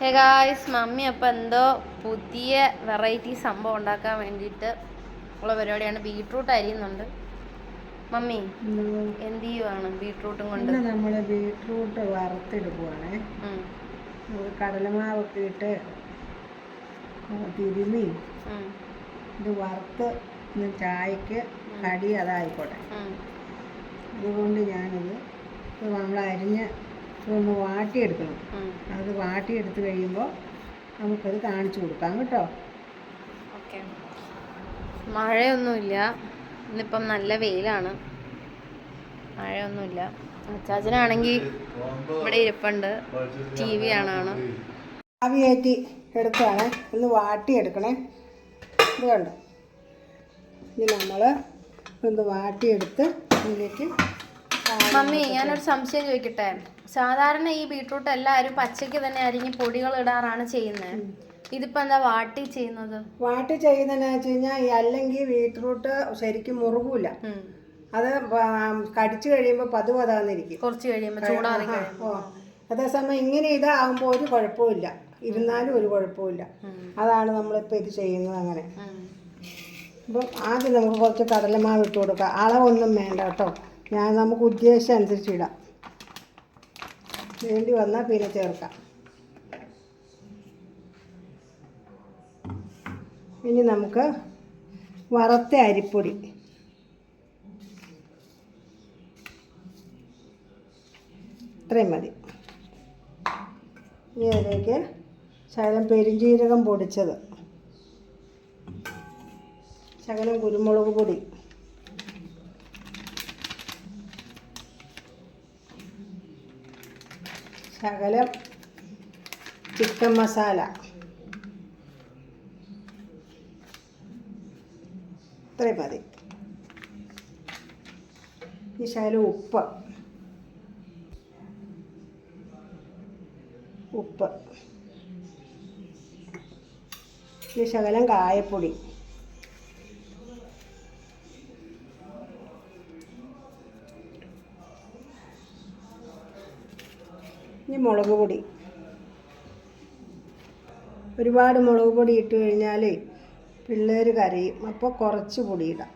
Hey guys mummy അപ്പം എന്തോ പുതിയ വെറൈറ്റി സംഭവം ഉണ്ടാക്കാൻ വേണ്ടിയിട്ട് ഉള്ള പരിപാടിയാണ്. ബീട്രൂട്ട് അരിയുന്നുണ്ട്. മമ്മി എന്ത് ചെയ്യുവാണ് ബീട്രൂട്ടും കൊണ്ട്? നമ്മൾ ബീട്രൂട്ട് നമുക്ക് കടലമാവൊക്കെ ഇട്ട് തിരുമി. ഇത് വറുത്ത് ചായക്ക് കടി അതായിക്കോട്ടെ. അതുകൊണ്ട് ഞാനിത് നമ്മൾ അരിഞ്ഞ് ഇതൊന്ന് വാട്ടിയെടുക്കണം. അത് വാട്ടിയെടുത്ത് കഴിയുമ്പോൾ നമുക്കത് കാണിച്ചു കൊടുക്കാം കേട്ടോ. ഓക്കെ. മഴയൊന്നുമില്ല. ഇന്നിപ്പം നല്ല വെയിലാണ്. മഴയൊന്നുമില്ല. അച്ചാച്ചനാണെങ്കിൽ ഇവിടെ ഇരിപ്പുണ്ട്. ടി വി ആണാണ് ആവിയേറ്റി എടുക്കുകയാണ് ഒന്ന് വാട്ടിയെടുക്കണേ. ഇത് കണ്ടോ? ഇനി നമ്മൾ ഒന്ന് വാട്ടിയെടുത്ത് ഇതിലേക്ക് മമ്മി ഞാനൊരു സംശയം ചോദിക്കട്ടെ? സാധാരണ ഈ ബീട്രൂട്ട് എല്ലാവരും പച്ചയ്ക്ക് തന്നെ അരിഞ്ഞ് പൊടികൾ ഇടാറാണ് ചെയ്യുന്നത്. ഇതിപ്പോ എന്താ വാട്ടി ചെയ്യുന്നത്? വാട്ടി ചെയ്യുന്നതെന്ന് വെച്ച് കഴിഞ്ഞാൽ അല്ലെങ്കിൽ ബീട്രൂട്ട് ശരിക്കും മുറുകൂല. അത് കടിച്ചു കഴിയുമ്പോൾ പതുപതാന്നിരിക്കും കുറച്ച് കഴിയുമ്പോൾ ചൂടാറി കഴിയുമ്പോൾ അതേസമയം ഇങ്ങനെ ഇതാകുമ്പോൾ ഒരു കുഴപ്പമില്ല ഇരുന്നാലും ഒരു കുഴപ്പമില്ല അതാണ് നമ്മളിപ്പോൾ ഇത് ചെയ്യുന്നത് അങ്ങനെ. അപ്പം ആദ്യം നമുക്ക് കുറച്ച് കടലമാവ് ഇട്ട് കൊടുക്കാം. അളവൊന്നും വേണ്ട കേട്ടോ. ഞാൻ നമുക്ക് ഉദ്ദേശം അനുസരിച്ച് ഇടാം. വേണ്ടി വന്നാൽ പിന്നെ ചേർക്കാം. ഇനി നമുക്ക് വറുത്ത അരിപ്പൊടി. ഇത്രയും മതി. ഇനി അതിലേക്ക് ശകലം പെരിഞ്ജീരകം പൊടിച്ചത്. ശകലം കുരുമുളക് പൊടി. ശകലം ചിക്കൻ മസാല. ഇത്രയും മതി. ഈ ശകലം ഉപ്പ്. ഉപ്പ്. ഈ ശകലം കായപ്പൊടി. ഇനി മുളക് പൊടി. ഒരുപാട് മുളക് പൊടി ഇട്ട് കഴിഞ്ഞാൽ പിള്ളേർ കരയും. അപ്പോൾ കുറച്ച് പൊടി ഇടാം.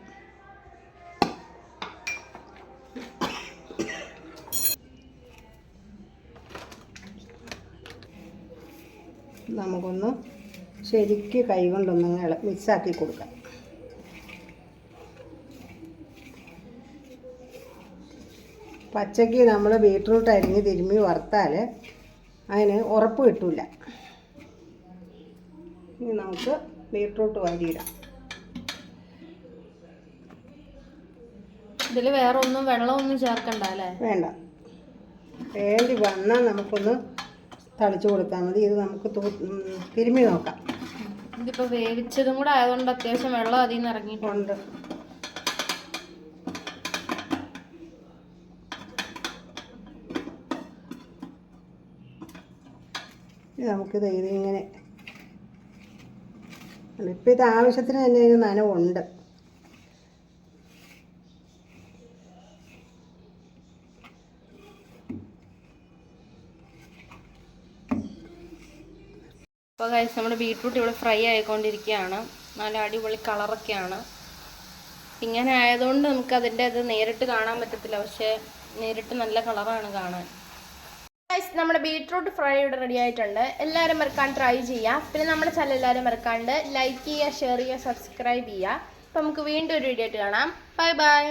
നമുക്കൊന്ന് ശരിക്ക് കൈകൊണ്ടൊന്നും മിക്സാക്കി കൊടുക്കാം. പച്ചയ്ക്ക് നമ്മൾ ബീട്രൂട്ട് അരിഞ്ഞ് തിരുമ്മി വറുത്താൽ അതിന് ഉറപ്പ് കിട്ടില്ല ഇനി നമുക്ക് ബീട്രൂട്ട് വാരിയിടാം. ഇതിൽ വേറെ ഒന്നും വെള്ളമൊന്നും ചേർക്കണ്ട അല്ലേ വേണ്ട. വേണ്ടി വന്നാൽ നമുക്കൊന്ന് തളിച്ചു കൊടുത്താൽ മതി. ഇത് നമുക്ക് തിരുമ്മി നോക്കാം. ഇതിപ്പോൾ വേവിച്ചതും കൂടെ ആയതുകൊണ്ട് അത്യാവശ്യം വെള്ളം അതിൽ നിന്ന് ഇറങ്ങിയിട്ടുണ്ട് ഉണ്ട് ഇത് ഇങ്ങനെ ഇതിങ്ങനെ ഇപ്പം ഇത് ആവശ്യത്തിന് തന്നെ ഇതിന് നനവുണ്ട്. അപ്പോൾ കഴിച്ച് നമ്മുടെ ബീട്രൂട്ട് ഇവിടെ ഫ്രൈ ആയിക്കൊണ്ടിരിക്കുകയാണ്. നല്ല അടിപൊളി കളറൊക്കെയാണ് ഇങ്ങനെ ആയതുകൊണ്ട് നമുക്ക് അതിന്റെ അത് നേരിട്ട് കാണാൻ പറ്റത്തില്ല. പക്ഷേ നേരിട്ട് നല്ല കളറാണ് കാണാൻ. Guys, നമ്മുടെ ബീട്രൂട്ട് ഫ്രൈ ഇവിടെ റെഡി ആയിട്ടുണ്ട്. എല്ലാവരും മറക്കാൻ ട്രൈ ചെയ്യുക പിന്നെ നമ്മുടെ ചാനൽ എല്ലാവരും മറക്കാണ്ട് ലൈക്ക് ചെയ്യുക ഷെയർ ചെയ്യുക സബ്സ്ക്രൈബ് ചെയ്യുക. അപ്പോൾ നമുക്ക് വീണ്ടും ഒരു വീഡിയോ ആയിട്ട് കാണാം. Bye bye